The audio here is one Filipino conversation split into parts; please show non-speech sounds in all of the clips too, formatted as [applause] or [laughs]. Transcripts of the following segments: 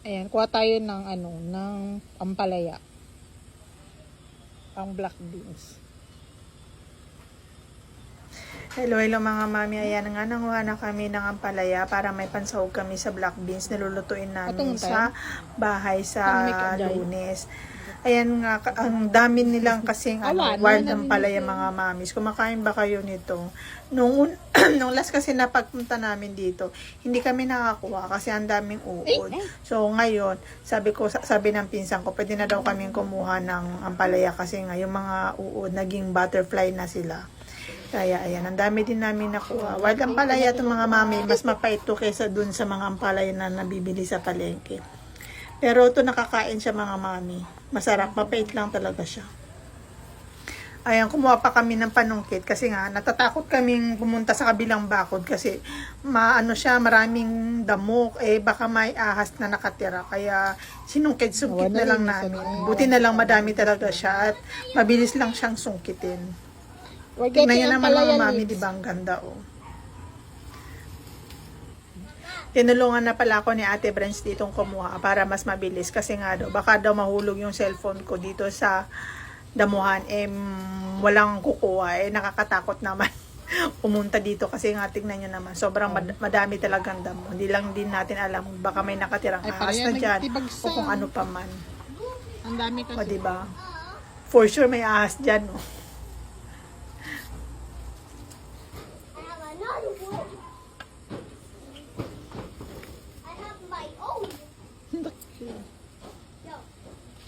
Ayan, kuha tayo ng ano, ng ampalaya. Pang black beans. Hello, hello mga mami. Ayan nga, nanguha na kami ng ampalaya para may pansahog kami sa black beans. Nilulutuin namin Atong tayo? sa bahay sa lunes. Ayan nga, ang dami nilang kasing ano, wild ampalaya namin mga mamis. Kumakain ba kayo nito? Nung, un- [clears throat] nung last kasi napagpunta namin dito, hindi kami nakakuha kasi ang daming uod. So ngayon, sabi ko, sa- sabi ng pinsan ko, pwede na daw kaming kumuha ng ampalaya kasi nga yung mga uod naging butterfly na sila. Kaya ayan, ang dami din namin nakuha. Wild ampalaya itong mga mami, mas mapait to kaysa dun sa mga ampalaya na nabibili sa palengke. Pero ito nakakain siya mga mami. Masarap, mapait lang talaga siya. Ayan, kumuha pa kami ng panungkit kasi nga natatakot kaming pumunta sa kabilang bakod kasi maano siya, maraming damok, eh baka may ahas na nakatira. Kaya sinungkit-sungkit na lang namin. Buti na lang madami talaga siya at mabilis lang siyang sungkitin. Tingnan nyo naman mga mami, leaves. di ba ang ganda oh. Tinulungan na pala ako ni Ate Brens ditong kumuha para mas mabilis. Kasi nga daw, baka daw mahulog yung cellphone ko dito sa damuhan. Eh walang kukuha. Eh nakakatakot naman [laughs] pumunta dito. Kasi nga tignan nyo naman sobrang mad- madami talagang damo. Hindi lang din natin alam. Baka may nakatirang Ay, ahas na dyan o kung ano pa man. Ang dami o kasi. di ba for sure may ahas dyan no?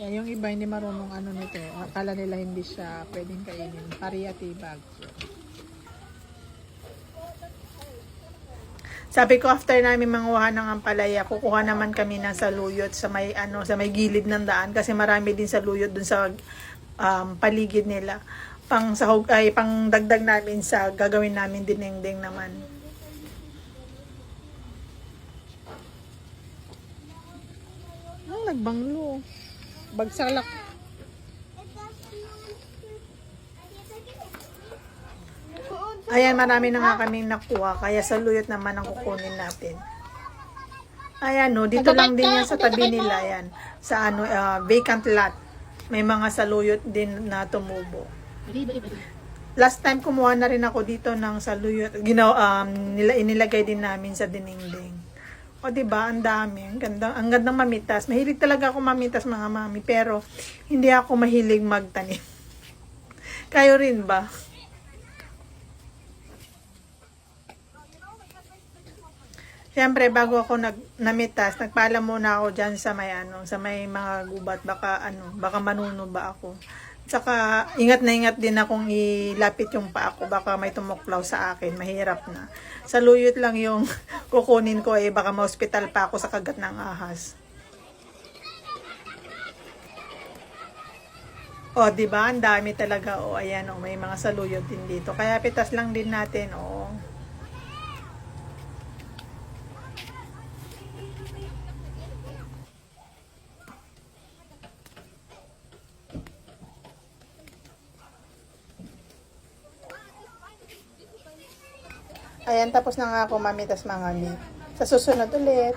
Yan, yung iba hindi marunong ano nito. Akala nila hindi siya pwedeng kainin. Pariyati bag. Sabi ko after namin manguha ng ampalaya, kukuha naman kami ng saluyot sa may ano sa may gilid ng daan kasi marami din saluyot dun sa um, paligid nila. Pang sahog ay pang dagdag namin sa gagawin namin dinengdeng naman. Ang nagbanglo. Bagsalak. Ayan, marami na nga kaming nakuha kaya saluyot naman ang kukunin natin. Ayan no, dito lang din yan sa tabi nila yan. Sa ano, ah, vacant lot. May mga saluyot din na tumubo. last time kumuha na rin ako dito ng saluyot. Ginaw, um, nila, inilagay din namin sa dinengdeng. O, ba Ang dami. Ang ganda, ang gandang mamitas. Mahilig talaga ako mamitas, mga mami. Pero, hindi ako mahilig magtanim. [laughs] Kayo rin ba? Siyempre, bago ako nag, namitas, nagpaalam muna ako dyan sa may, ano, sa may mga gubat. Baka, ano, baka manuno ba ako. Tsaka, ingat na ingat din akong ilapit yung paa ko. Baka may tumuklaw sa akin. Mahirap na. Sa luyot lang yung [laughs] kukunin ko eh. Baka ma-hospital pa ako sa kagat ng ahas. O, di ba? Ang dami talaga. O, ayan o. May mga saluyot din dito. Kaya pitas lang din natin. O. Ayan, tapos na nga ako mamitas mga mi. Sa susunod ulit.